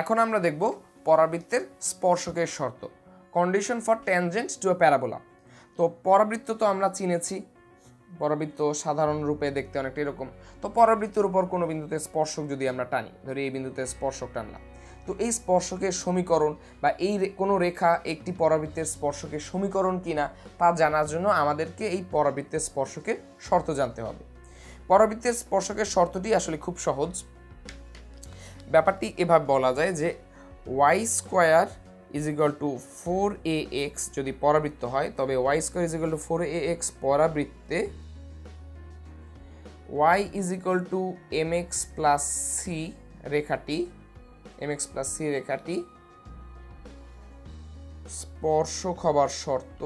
এখন আমরা দেখব পরাবৃত্তের স্পর্শকের শর্ত। Condition for tangent to a parabola তো পরাবৃত্ত তো আমরা চিনেছি। পরাবৃত্ত সাধারণ রূপে দেখতে অনেকটা এরকম। তো পরাবৃত্তের উপর কোনো বিন্দুতে স্পর্শক যদি আমরা টানি, ধরি এই বিন্দুতে স্পর্শক টানলাম। তো এই স্পর্শকের সমীকরণ বা এই কোনো রেখা একটি পরাবৃত্তের স্পর্শকের সমীকরণ কিনা তা জানার জন্য আমাদেরকে এই পরাবৃত্তের স্পর্শকের শর্ত জানতে হবে। পরাবৃত্তের স্পর্শকের শর্তটি আসলে খুব সহজ। ব্যাপারটি এভাবে বলা যায় যে Y square is equal to four A X যদি পরাবৃত্ত হয়, তবে Y square is equal to four A X পরাবৃত্তে Y is equal to M X plus C রেখাটি এম এক্স প্লাস সি রেখাটি স্পর্শক হবার শর্ত,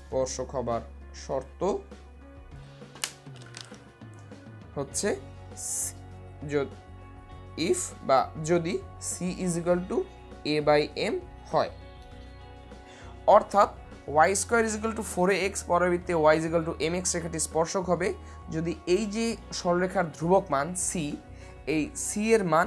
স্পর্শক হবার শর্ত হচ্ছে ইফ বা যদি C is equal to A by M হয়। অর্থাৎ Y square is equal to four X পরবর্তীতে Y is equal to M X রেখাটি স্পর্শক হবে। যদি এই যে সরলরেখার ধ্রুবক মান সি এই সি এর মান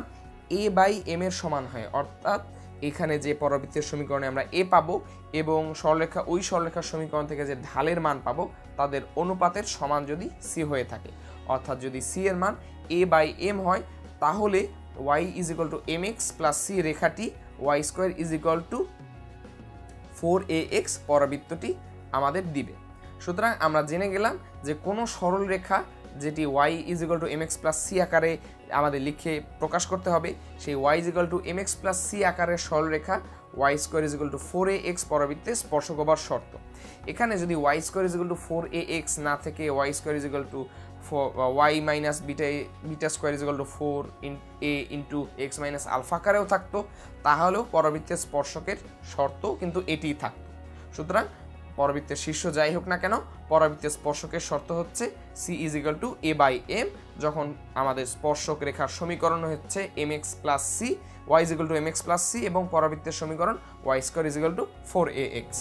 এ বাই এম এর সমান হয়। অর্থাৎ এখানে যে পরবর্তীর সমীকরণে আমরা এ পাবো এবং সরলরেখা, ওই সরলরেখার সমীকরণ থেকে যে ঢালের মান পাবো, তাদের অনুপাতের সমান যদি সি হয়ে থাকে। অর্থাৎ যদি সি এর মান এ বাই এম হয়, তাহলে Y is equal to M X plus C রেখাটি Y square is equal to four A X পরাবৃত্তটি আমাদের দিবে। সুতরাং আমরা জেনে গেলাম যে কোনো সরল রেখা যেটি Y is equal to M X plus C আকারে আমাদের লিখে প্রকাশ করতে হবে, সেই Y is equal to M X plus C আকারের সরল রেখা Y square is equal to four A X পরাবৃত্তে স্পর্শক হবার শর্ত। এখানে যদি Y square is equal to four A X না থেকে Y square is equal to Y minus beta beta square is equal to four in A into X minus alpha আকারেও থাকতো, তাহলেও পরবৃত্তের স্পর্শকের শর্ত কিন্তু এটিই থাকতো। সুতরাং পরবৃত্তের শীর্ষ যাই হোক না কেন, পরবৃত্তের স্পর্শকের শর্ত হচ্ছে C is equal to A by M যখন আমাদের স্পর্শক রেখার সমীকরণ হচ্ছে M X plus C Y is equal to M X plus C এবং পরাবৃত্তের সমীকরণ Y square is equal to four A X